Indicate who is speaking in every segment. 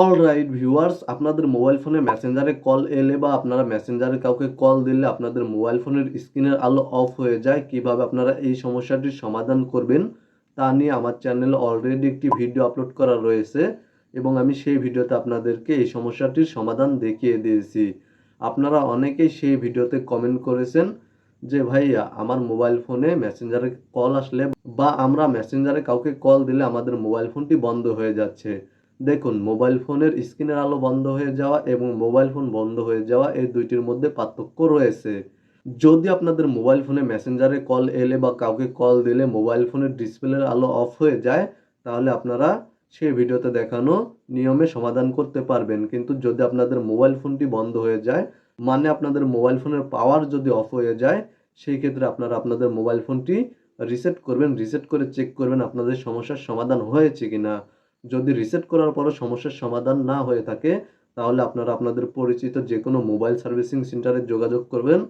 Speaker 1: All right viewers আপনাদের mobile ফোনে মেসেঞ্জারে কল এলে বা আপনারা মেসেঞ্জারে কাউকে কল দিলে আপনাদের মোবাইল ফোনের স্ক্রিনের আলো অফ হয়ে যায়। কীভাবে আপনারা এই সমস্যাটির সমাধান করবেন তা নিয়ে আমার চ্যানেলে অলরেডি একটি ভিডিও আপলোড করা রয়েছে এবং আমি সেই ভিডিওতে আপনাদেরকে এই সমস্যাটির সমাধান দেখিয়ে দিয়েছি। আপনারা অনেকেই সেই ভিডিওতে কমেন্ট করেছেন যে, ভাইয়া, আমার মোবাইল ফোনে মেসেঞ্জারে কল আসলে বা আমরা মেসেঞ্জারে কাউকে কল দিলে আমাদের মোবাইল ফোনটি বন্ধ হয়ে যাচ্ছে। দেখুন মোবাইল ফোনের স্ক্রিনের আলো বন্ধ হয়ে যাওয়া এবং মোবাইল ফোন বন্ধ হয়ে যাওয়া এই দুইটির মধ্যে পার্থক্য রয়েছে। যদি আপনাদের মোবাইল ফোনে মেসেঞ্জারে কল এলে বা কাউকে কল দিলে মোবাইল ফোনের ডিসপ্লের আলো অফ হয়ে যায়, তাহলে আপনারা সেই ভিডিওতে দেখানো নিয়মে সমাধান করতে পারবেন। কিন্তু যদি আপনাদের মোবাইল ফোনটি বন্ধ হয়ে যায় মানে আপনাদের মোবাইল ফোনের পাওয়ার যদি অফ হয়ে যায়, সেই ক্ষেত্রে আপনারা আপনাদের মোবাইল ফোনটি রিসেট করবেন রিসেট করে চেক করবেন আপনাদের সমস্যার সমাধান হয়েছে কিনা। যদি রিসেট করার পরও সমস্যার সমাধান না হয়ে থাকে, তাহলে আপনারা আপনাদের পরিচিত যে কোনো মোবাইল সার্ভিসিং সেন্টারে যোগাযোগ করবেন।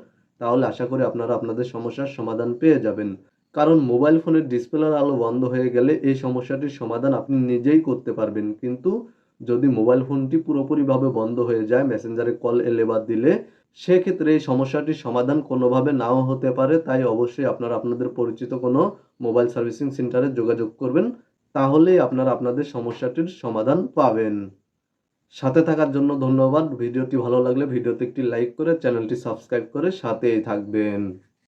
Speaker 1: তাহলে আশা করি আপনারা আপনাদের সমস্যার সমাধান পেয়ে যাবেন। কারণ মোবাইল ফোনের ডিসপ্লের আলো বন্ধ হয়ে গেলে এই সমস্যাটির সমাধান আপনি নিজেই করতে পারবেন। কিন্তু যদি মোবাইল ফোনটি পুরোপুরিভাবে বন্ধ হয়ে যায় মেসেঞ্জারে কল এলে বা দিলে, সেক্ষেত্রে এই সমস্যাটির সমাধান কোনোভাবে নাও হতে পারে। তাই অবশ্যই আপনারা আপনাদের পরিচিত কোনো মোবাইল সার্ভিসিং সেন্টারে যোগাযোগ করবেন। তাহলেই আপনারা আপনাদের সমস্যাটির সমাধান পাবেন। সাথে থাকার জন্য ধন্যবাদ। ভিডিওটি ভালো লাগলে ভিডিওতে একটি লাইক করে চ্যানেলটি সাবস্ক্রাইব করে সাথেই থাকবেন।